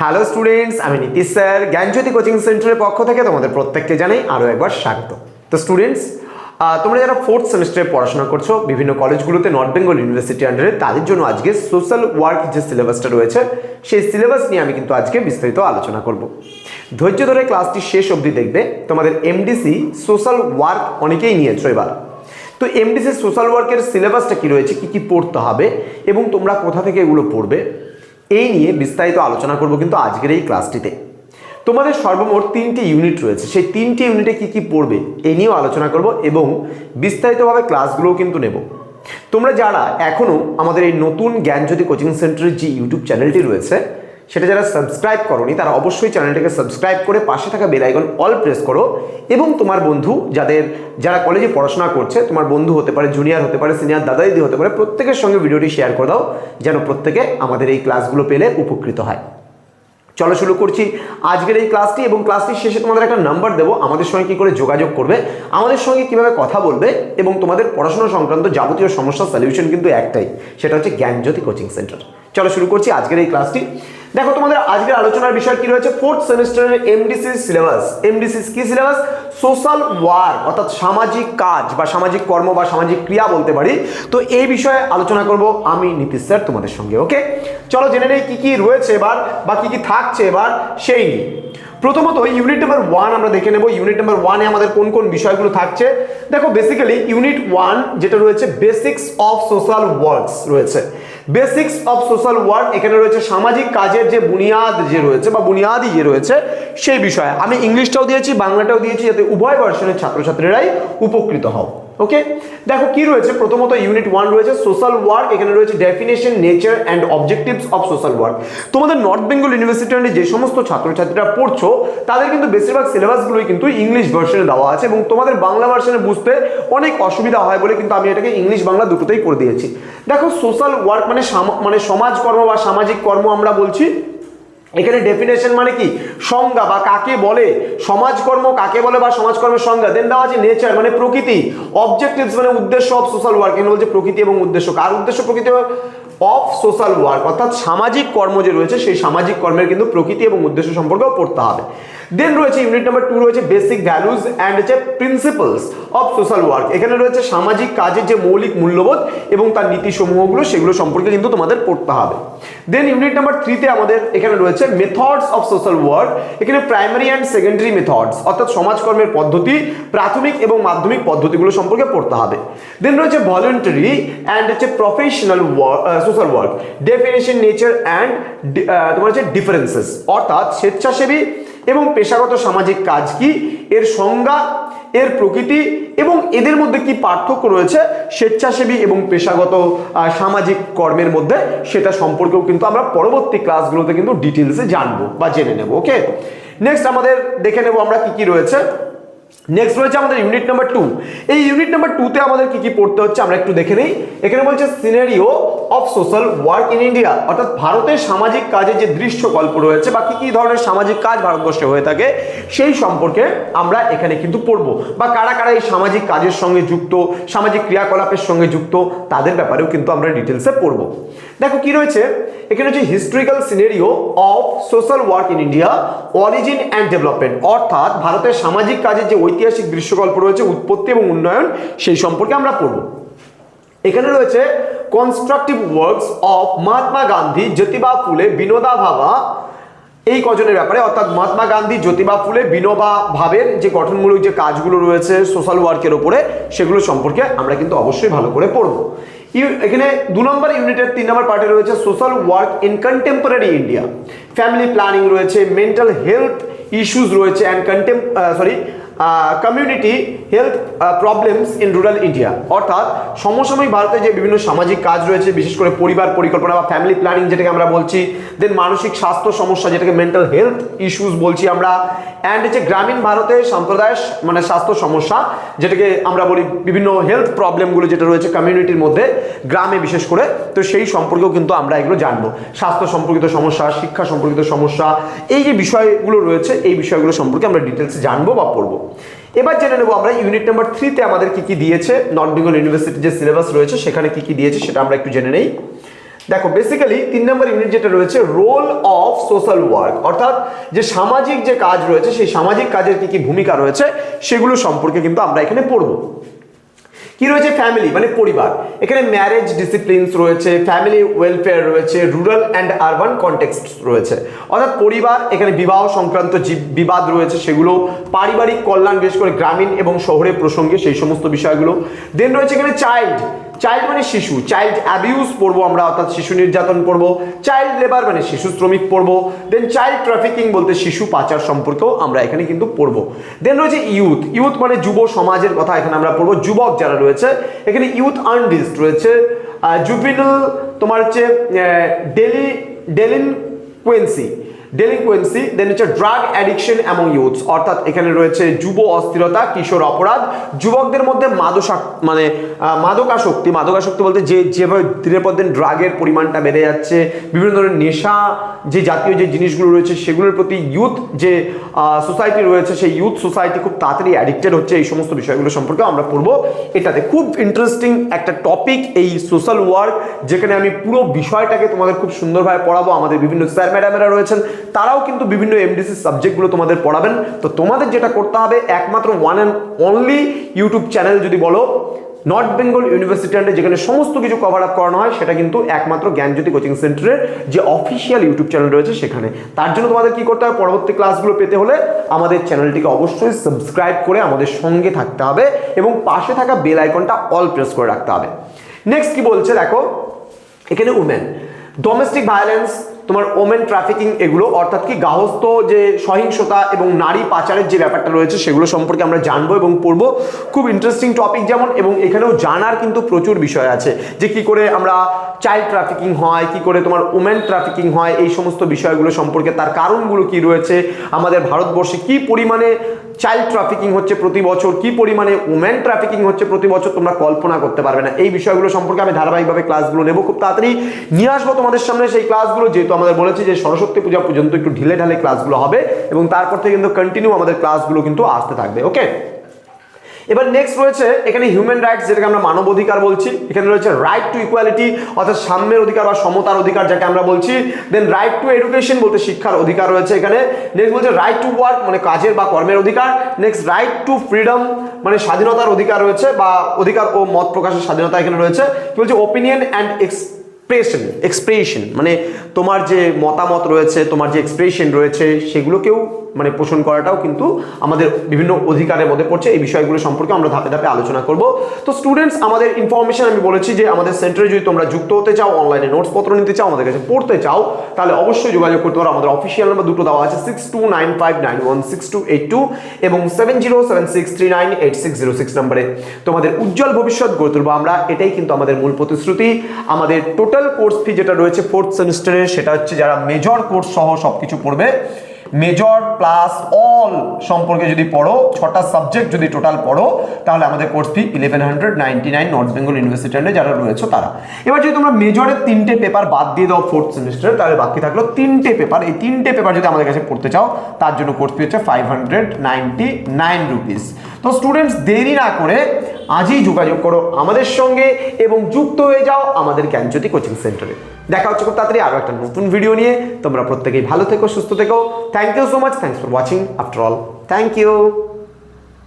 Hello students আমি Nitish sir, জ্ঞানজ্যোতি coaching সেন্টারের পক্ষ থেকে তোমাদের প্রত্যেককে জানাই আরও একবার স্বাগত। তো স্টুডেন্টস তোমরা যারা ফোর্থ সেমিস্টারে পড়াশোনা করছ, বিভিন্ন কলেজগুলোতে নর্থ বেঙ্গল ইউনিভার্সিটি আন্ডারে তাদের জন্য আজকে সোশ্যাল ওয়ার্ক যে সিলেবাসটা রয়েছে, সেই সিলেবাস নিয়ে আমি কিন্তু আজকে বিস্তারিত আলোচনা করব। ধৈর্য ধরে ক্লাসটি শেষ অবধি দেখবে, তোমাদের এমডিসি সোশ্যাল ওয়ার্ক অনেকেই নিয়েছো এবার। তো এমডিসি সোশ্যাল ওয়ার্কের সিলেবাসটা কি রয়েছে, কি কি পড়তে হবে, এবং তোমরা কোথা থেকে এগুলো পড়বে এই নিয়ে বিস্তারিত আলোচনা করব কিন্তু আজকের এই ক্লাসটিতে। তোমাদের সর্বমোট তিনটি ইউনিট রয়েছে। সেই তিনটি ইউনিটে কি কি পড়বে এই নিয়েও আলোচনা করব এবং বিস্তারিতভাবে ক্লাসগুলোও কিন্তু নেব। তোমরা যারা এখনও আমাদের এই নতুন জ্ঞানজ্যোতি কোচিং সেন্টারের যে ইউটিউব চ্যানেলটি রয়েছে সেটা যারা সাবস্ক্রাইব করনি, তারা অবশ্যই চ্যানেলটাকে সাবস্ক্রাইব করে পাশে থাকা বেল আইকন অল প্রেস করো এবং তোমার বন্ধু যাদের, যারা কলেজে পড়াশোনা করছে, তোমার বন্ধু হতে পারে জুনিয়র হতে পারে সিনিয়র দাদা দিদি হতে পারে, প্রত্যেকের সঙ্গে ভিডিওটি শেয়ার করে দাও, যেন প্রত্যেকে আমাদের এই ক্লাসগুলো পেলে উপকৃত হয়। চলো শুরু করছি আজকের এই ক্লাসটি এবং ক্লাসটির শেষে তোমাদের একটা নাম্বার দেবো। আমাদের সঙ্গে কী করে যোগাযোগ করবে, আমাদের সঙ্গে কীভাবে কথা বলবে এবং তোমাদের পড়াশোনা সংক্রান্ত যাবতীয় সমস্যার সলিউশন কিন্তু একটাই, সেটা হচ্ছে জ্ঞানজ্যোতি কোচিং সেন্টার চলো শুরু করছি আজকের এই ক্লাসটি। দেখো তোমাদের আজকের আলোচনার বিষয় কী রয়েছে? ফোর্থ সেমিস্টারের এমডিসি সিলেবাস এমডিসি কি সিলেবাস সোশ্যাল ওয়ার্ক অর্থাৎ সামাজিক কাজ বা সামাজিক কর্ম বা সামাজিক ক্রিয়া বলতে পারি। তো এই বিষয়ে আলোচনা করব আমি নীতিশ স্যার তোমাদের সঙ্গে ওকে চলো জেনে নেই কি কি রয়েছে এবার বা কি কি থাকছে এবার, সেই প্রথমত ইউনিট নাম্বার ওয়ান আমরা দেখে নেব। ইউনিট নাম্বার ওয়ানে আমাদের কোন কোন বিষয়গুলো থাকছে? দেখো বেসিক্যালি ইউনিট ওয়ান যেটা রয়েছে বেসিক্স অফ সোশ্যাল ওয়ার্কস রয়েছে। বেসিক্স অফ সোশ্যাল ওয়ার্ক এখানে রয়েছে সামাজিক কাজের যে বুনিয়াদ যে রয়েছে বা বুনিয়াদি যে রয়েছে, সেই বিষয়ে। আমি ইংলিশটাও দিয়েছি, বাংলাটাও দিয়েছি, যাতে উভয় ভার্সনের ছাত্রছাত্রীরাই উপকৃত হও। ওকে দেখো, কি রয়েছে? প্রথমত ইউনিট ওয়ান রয়েছে সোশ্যাল ওয়ার্ক এখানে রয়েছে definition nature and objectives of social work তোমাদের নর্থ বেঙ্গল ইউনিভার্সিটি যে সমস্ত ছাত্রছাত্রীরা পড়ছো, তাদের কিন্তু বেশিরভাগ সিলেবাসগুলোই কিন্তু ইংলিশ ভার্সনে দেওয়া আছে এবং তোমাদের বাংলা ভার্সনে বুঝতে অনেক অসুবিধা হয় বলে কিন্তু আমি এটাকে ইংলিশ বাংলা দুটোতেই করে দিয়েছি। দেখো সোশ্যাল ওয়ার্ক মানে মানে সমাজকর্ম বা সামাজিক কর্ম আমরা বলছি এখানে ডেফিনেশন মানে কি? সংজ্ঞা বা কাকে বলে, সমাজকর্ম কাকে বলে বা সমাজকর্মের সংজ্ঞা। দেন দেওয়া আছে নেচার মানে প্রকৃতি। অবজেক্টিভস মানে উদ্দেশ্য অফ সোশ্যাল ওয়ার্ক এখানে বলছে প্রকৃতি এবং উদ্দেশ্য। কার উদ্দেশ্য প্রকৃতি? অফ সোশ্যাল ওয়ার্ক অর্থাৎ সামাজিক কর্ম যে রয়েছে, সেই সামাজিক কর্মের কিন্তু প্রকৃতি এবং উদ্দেশ্য সম্পর্কেও পড়তে হবে। দেন রয়েছে ইউনিট নাম্বার টু রয়েছে বেসিক ভ্যালুজ অ্যান্ড হচ্ছে প্রিন্সিপালস অফ সোশ্যাল ওয়ার্ক এখানে রয়েছে সামাজিক কাজের যে মৌলিক মূল্যবোধ এবং তার নীতিসমূহগুলো, সেগুলো সম্পর্কে কিন্তু তোমাদের পড়তে হবে। দেন ইউনিট নাম্বার থ্রিতে আমাদের এখানে রয়েছে মেথডস অফ সোশ্যাল ওয়ার্ক এখানে প্রাইমারি অ্যান্ড সেকেন্ডারি মেথডস অর্থাৎ সমাজকর্মের পদ্ধতি, প্রাথমিক এবং মাধ্যমিক পদ্ধতিগুলো সম্পর্কে পড়তে হবে। দেন রয়েছে ভলেন্টারি অ্যান্ড হচ্ছে professional social work definition nature and তোমার হচ্ছে ডিফারেন্সেস অর্থাৎ স্বেচ্ছাসেবী এবং পেশাগত সামাজিক কাজ কি? এর সংজ্ঞা, এর প্রকৃতি এবং এদের মধ্যে কি পার্থক্য রয়েছে? স্বেচ্ছাসেবী এবং পেশাগত সামাজিক কর্মের মধ্যে সেটা সম্পর্কেও কিন্তু আমরা পরবর্তী ক্লাসগুলোতে কিন্তু ডিটেলসে জানব বা জেনে নেব ওকে নেক্সট আমাদের দেখে নেব আমরা কি কি রয়েছে। নেক্সট রয়েছে আমাদের ইউনিট নাম্বার টু এই ইউনিট নাম্বার টুতে আমাদের কি কি পড়তে হচ্ছে আমরা একটু দেখে নিই। এখানে বলছে scenario of social work in India অর্থাৎ ভারতের সামাজিক কাজের যে দৃশ্য গল্প রয়েছে বা কি কি ধরনের সামাজিক কাজ ভারতবর্ষে হয়ে থাকে, সেই সম্পর্কে আমরা এখানে কিন্তু পড়ব। বা কারা কারা এই সামাজিক কাজের সঙ্গে যুক্ত, সামাজিক ক্রিয়াকলাপের সঙ্গে যুক্ত, তাদের ব্যাপারেও কিন্তু আমরা ডিটেলসে পড়ব। দেখো কি রয়েছে? এখানে হচ্ছে historical scenario of social work in India origin and development অর্থাৎ ভারতের সামাজিক কাজের যে ঐতিহাসিক দৃশ্যকল্প রয়েছে, উৎপত্তি এবং উন্নয়ন, সেই সম্পর্কে আমরা পড়ব। এখানে রয়েছে constructive works of Mahatma Gandhi Jyotiba Phule বিনোদা ভাবা। এই কজনের ব্যাপারে, অর্থাৎ মহাত্মা গান্ধী জ্যোতিবা ফুলে বিনোবা ভাবের যে গঠনমূলক যে কাজগুলো রয়েছে সোশ্যাল ওয়ার্কের ওপরে, সেগুলো সম্পর্কে আমরা কিন্তু অবশ্যই ভালো করে পড়ব। এখানে দু নম্বর ইউনিটের তিন নম্বর পার্টে রয়েছে social work in contemporary India family planning রয়েছে মেন্টাল হেলথ ইস্যুস রয়েছে and contem sorry community health problems in rural India অর্থাৎ সমসাময়িক ভারতে যে বিভিন্ন সামাজিক কাজ রয়েছে, বিশেষ করে পরিবার পরিকল্পনা বা ফ্যামিলি প্ল্যানিং যেটাকে আমরা বলছি দেন মানসিক স্বাস্থ্য সমস্যা যেটাকে মেন্টাল হেলথ ইস্যুস বলছি আমরা। অ্যান্ড যে গ্রামীণ ভারতে সম্প্রদায় মানে স্বাস্থ্য সমস্যা যেটাকে আমরা বলি বিভিন্ন হেলথ প্রবলেমগুলো যেটা রয়েছে কমিউনিটির মধ্যে, গ্রামে বিশেষ করে, তো সেই সম্পর্কেও কিন্তু আমরা এগুলো জানব। স্বাস্থ্য সম্পর্কিত সমস্যা, শিক্ষা সম্পর্কিত সমস্যা, এই যে বিষয়গুলো রয়েছে, এই বিষয়গুলো সম্পর্কে আমরা ডিটেলস জানব বা পড়ব। এবার জেনে নেব আমরা ইউনিট নাম্বার থ্রিতে আমাদের কি কি দিয়েছে নর্থ বেঙ্গল ইউনিভার্সিটির যে সিলেবাস রয়েছে, সেখানে কি কি দিয়েছে সেটা আমরা একটু জেনে নেই। দেখো বেসিক্যালি তিন নম্বর ইউনিট যেটা রয়েছে রোল অফ সোশ্যাল ওয়ার্ক অর্থাৎ যে সামাজিক যে কাজ রয়েছে, সেই সামাজিক কাজের কি কি ভূমিকা রয়েছে, সেগুলো সম্পর্কে কিন্তু আমরা এখানে পড়ব। কি রয়েছে? ফ্যামিলি মানে পরিবার। এখানে ম্যারেজ ডিসিপ্লিনস রয়েছে ফ্যামিলি ওয়েলফেয়ার রয়েছে রুরাল অ্যান্ড আরবান কনটেক্সট রয়েছে। অর্থাৎ পরিবার, এখানে বিবাহ সংক্রান্ত বিবাদ রয়েছে, সেগুলো পারিবারিক কল্যাণ, বিশেষ করে গ্রামীণ এবং শহরের প্রসঙ্গে সেই সমস্ত বিষয়গুলো। দেন রয়েছে এখানে চাইল্ড চাইল্ড মানে শিশু। চাইল্ড অ্যাবিউজ পড়ব আমরা, অর্থাৎ শিশু নির্যাতন পড়ব। চাইল্ড লেবার মানে শিশু শ্রমিক পড়ব। দেন চাইল্ড ট্রাফিকিং বলতে শিশু পাচার সম্পর্কেও আমরা এখানে কিন্তু পড়ব। দেন রয়েছে ইউথ ইউথ মানে যুব সমাজের কথা এখানে আমরা পড়ব। যুবক যারা রয়েছে, এখানে ইউথ আনডিস্ট রয়েছে। জুবিনাল তোমার হচ্ছে ডেলি ডেলিনকুয়েন্সি ডেলিকুয়েন্সি দেন হচ্ছে ড্রাগ অ্যাডিকশন অ্যামং ইউথস অর্থাৎ এখানে রয়েছে যুব অস্থিরতা, কিশোর অপরাধ, যুবকদের মধ্যে মাদশা মানে মাদকাসক্তি। মাদকাসক্তি বলতে যে, যেভাবে দিনের পর দিন ড্রাগের পরিমাণটা বেড়ে যাচ্ছে, বিভিন্ন ধরনের নেশা, যে জাতীয় যে জিনিসগুলো রয়েছে, সেগুলোর প্রতি ইউথ যে সোসাইটি রয়েছে, সেই ইউথ সোসাইটি খুব তাড়াতাড়ি অ্যাডিক্টেড হচ্ছে। এই সমস্ত বিষয়গুলো সম্পর্কে আমরা পড়ব এটাতে। খুব ইন্টারেস্টিং একটা টপিক এই সোশ্যাল ওয়ার্ক যেখানে আমি পুরো বিষয়টাকে তোমাদের খুব সুন্দরভাবে পড়াবো। আমাদের বিভিন্ন স্যার ম্যাডামেরা রয়েছেন তারাও কিন্তু বিভিন্ন এমডিসি সাবজেক্টগুলো তোমাদের পড়াবেন। তো তোমাদের যেটা করতে হবে, একমাত্র one and only YouTube channel যদি বলো নর্থ বেঙ্গল ইউনিভার্সিটি আন্ডারে যেখানে সমস্ত কিছু কভার আপ করানো হয়, সেটা কিন্তু একমাত্র জ্ঞানজ্যোতি কোচিং সেন্টারের যে অফিসিয়াল ইউটিউব চ্যানেল রয়েছে সেখানে। তার জন্য তোমাদের কি করতে হবে, পরবর্তী ক্লাসগুলো পেতে হলে আমাদের চ্যানেলটিকে অবশ্যই সাবস্ক্রাইব করে আমাদের সঙ্গে থাকতে হবে এবং পাশে থাকা বেল আইকনটা অল প্রেস করে রাখতে হবে। নেক্সট কি বলছে দেখো? এখানে উমেন ডোমেস্টিক ভায়োলেন্স তোমার ওমেন ট্রাফিকিং এগুলো, অর্থাৎ কি গাহস্থ যে সহিংসতা এবং নারী পাচারের যে ব্যাপারটা রয়েছে, সেগুলো সম্পর্কে আমরা জানব এবং পড়ব। খুব ইন্টারেস্টিং টপিক যেমন, এবং এখানেও জানার কিন্তু প্রচুর বিষয় আছে, যে কি করে আমরা চাইল্ড ট্রাফিকিং হয়, কি করে তোমার ওমেন ট্রাফিকিং হয়, এই সমস্ত বিষয়গুলো সম্পর্কে, তার কারণগুলো কি রয়েছে, আমাদের ভারতবর্ষে কি পরিমাণে চাইল্ড ট্রাফিকিং হচ্ছে প্রতি বছর। কি পরিমাণে ওমেন ট্রাফিকিং হচ্ছে প্রতি বছর তোমরা কল্পনা করতে পারবে না। এই বিষয়গুলো সম্পর্কে আমি ধারাবাহিকভাবে ক্লাসগুলো নেব খুব তাড়াতাড়ি। নিয়ে আসব তোমাদের সামনে সেই ক্লাসগুলো যেহেতু আমাদের বলেছি যে সরস্বতী পূজা পর্যন্ত একটু ঢিলে ঢালে ক্লাসগুলো হবে এবং তারপর থেকে কিন্তু কন্টিনিউ আমাদের ক্লাসগুলো কিন্তু আসতে থাকবে ওকে এবার নেক্সট রয়েছে এখানে হিউম্যান রাইটস যেটাকে আমরা মানব অধিকার বলছি। এখানে রয়েছে রাইট টু ইকুয়ালিটি অর্থাৎ সাম্যের অধিকার বা সমতার অধিকার যাকে আমরা বলছি। দেন রাইট টু এডুকেশন বলতে শিক্ষার অধিকার রয়েছে এখানে। নেক্সট বলছে রাইট টু ওয়ার্ক মানে কাজের বা কর্মের অধিকার। নেক্সট রাইট টু ফ্রিডম মানে স্বাধীনতার অধিকার রয়েছে বা অধিকার ও মত প্রকাশের স্বাধীনতা এখানে রয়েছে। কি বলছে? ওপিনিয়ন অ্যান্ড এক্সপ্রেশন এক্সপ্রেশন মানে তোমার যে মতামত রয়েছে, তোমার যে এক্সপ্রেশন রয়েছে, সেগুলোকেও মানে পোষণ করাটাও কিন্তু আমাদের বিভিন্ন অধিকারের মধ্যে পড়ছে। এই বিষয়গুলো সম্পর্কে আমরা ধাপে ধাপে আলোচনা করব। তো স্টুডেন্টস আমাদের ইনফরমেশন আমি বলেছি যে আমাদের সেন্টারে যদি তোমরা যুক্ত হতে চাও অনলাইনে নোটস পত্র নিতে চাও, আমাদের কাছে পড়তে চাও, তাহলে অবশ্যই যোগাযোগ করতে পারো। আমাদের অফিসিয়াল নাম্বার দুটো দেওয়া আছে six two nine five nine one six two eight two এবং seven zero seven six three nine eight six zero six নাম্বারে তোমাদের উজ্জ্বল ভবিষ্যৎ গড়ে তুলবো আমরা, এটাই কিন্তু আমাদের মূল প্রতিশ্রুতি। আমাদের টোটাল কোর্স ফি যেটা রয়েছে ফোর্থ সেমিস্টারে সেটা হচ্ছে যারা মেজর কোর্স সহ সব কিছু পড়বে। মেজর প্লাস অল সম্পর্কে যদি পড়ো, ছটা সাবজেক্ট যদি টোটাল পড়ো, তাহলে আমাদের course fee eleven hundred ninety nine north Bengal university যারা রয়েছে তারা। এবার যদি তোমরা মেজরের তিনটে পেপার বাদ দিয়ে দাও ফোর্থ সেমিস্টারে তাহলে বাকি থাকল তিনটে পেপার এই তিনটে পেপার যদি আমাদের কাছে পড়তে চাও, তার জন্য কোর্স ফি হচ্ছে five hundred ninety nine rupees তো স্টুডেন্টস দেরি না করে আজই যোগাযোগ করো আমাদের সঙ্গে এবং যুক্ত হয়ে যাও আমাদের জ্ঞানজ্যোতি কোচিং সেন্টারে। দেখা হচ্ছে খুব তাড়াতাড়ি আরও একটা নতুন ভিডিও নিয়ে। তোমরা প্রত্যেকেই ভালো থেকো, সুস্থ থেকো। Thank you so much thanks for watching after all thank you